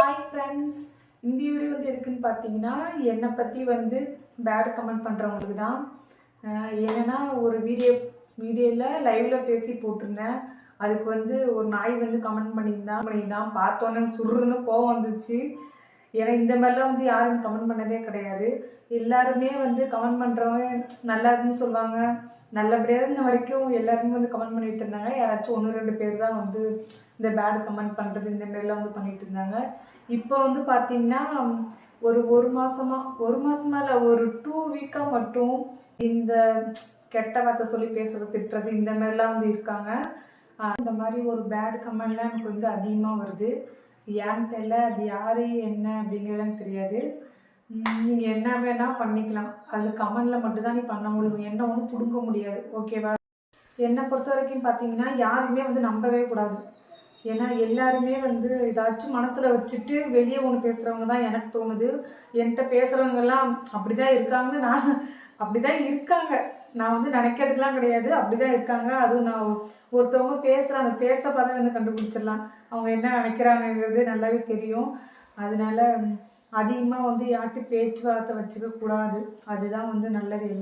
Hi friends இந்த video வந்து எதுக்குன்னு பார்த்தீங்கன்னா என்னை பற்றி வந்து பேட் கமெண்ட் பண்ணுறவங்களுக்கு தான். என்னென்னா ஒரு வீடியோ வீடியோவில் லைவில் பேசி போட்டிருந்தேன். அதுக்கு வந்து ஒரு நாய் வந்து கமெண்ட் பண்ணியிருந்தான் பண்ணியிருந்தான் பார்த்தோன்னே சுருன்னு கோவம் வந்துச்சு. ஏன்னா இந்த மாதிரிலாம் வந்து யாரும் கமெண்ட் பண்ணதே கிடையாது. எல்லாருமே வந்து கமெண்ட் பண்ணுறவங்க நல்லா இருக்குன்னு சொல்லுவாங்க. நல்லபடியாக இருந்த வரைக்கும் எல்லாருமே வந்து கமெண்ட் பண்ணிட்டு இருந்தாங்க. யாராச்சும் ஒன்று ரெண்டு பேர் தான் வந்து இந்த பேட் கமெண்ட் பண்ணுறது இந்த மாரிலாம் வந்து பண்ணிட்டு இருந்தாங்க. இப்போ வந்து பார்த்தீங்கன்னா ஒரு ஒரு மாதமாக ஒரு மாதமாக இல்லை ஒரு டூ வீக்காக மட்டும் இந்த கெட்ட வார்த்தை சொல்லி பேசுகிறது திட்டுறது இந்த மாதிரிலாம் வந்து இருக்காங்க. இந்த மாதிரி ஒரு பேட் கமெண்ட்லாம் எனக்கு வந்து அதிகமாக வருது. ஏன்னு தெரியல. அது யார் என்ன அப்படிங்கிறது எனக்கு தெரியாது. நீங்கள் என்ன வேணால் பண்ணிக்கலாம். அதில் கமெண்டில் மட்டும்தான் நீ பண்ண முடியும். என்ன ஒன்றும் கொடுக்க முடியாது. ஓகேவா என்னை பொறுத்த வரைக்கும் பார்த்தீங்கன்னா யாருமே வந்து நம்பவே கூடாது. ஏன்னா எல்லாருமே வந்து ஏதாச்சும் மனசில் வச்சுட்டு வெளியே ஒன்று பேசுகிறவங்க தான் எனக்கு தோணுது. என்கிட்ட பேசுகிறவங்கெல்லாம் அப்படி தான் இருக்காங்கன்னு நான் அப்படி தான் இருக்காங்க. நான் வந்து நினைக்கிறதுக்கெலாம் கிடையாது. அப்படி தான் இருக்காங்க. அதுவும் நான் ஒருத்தவங்க பேசுகிற அந்த பேச பார்த்து வந்து கண்டுபிடிச்சிடலாம். அவங்க என்ன நினைக்கிறாங்கங்கிறது நல்லாவே தெரியும். அதனால அதிகமாக வந்து யார்கிட்ட பேச்சுவார்த்தை வச்சுக்க கூடாது அதுதான் வந்து நல்லது இல்லை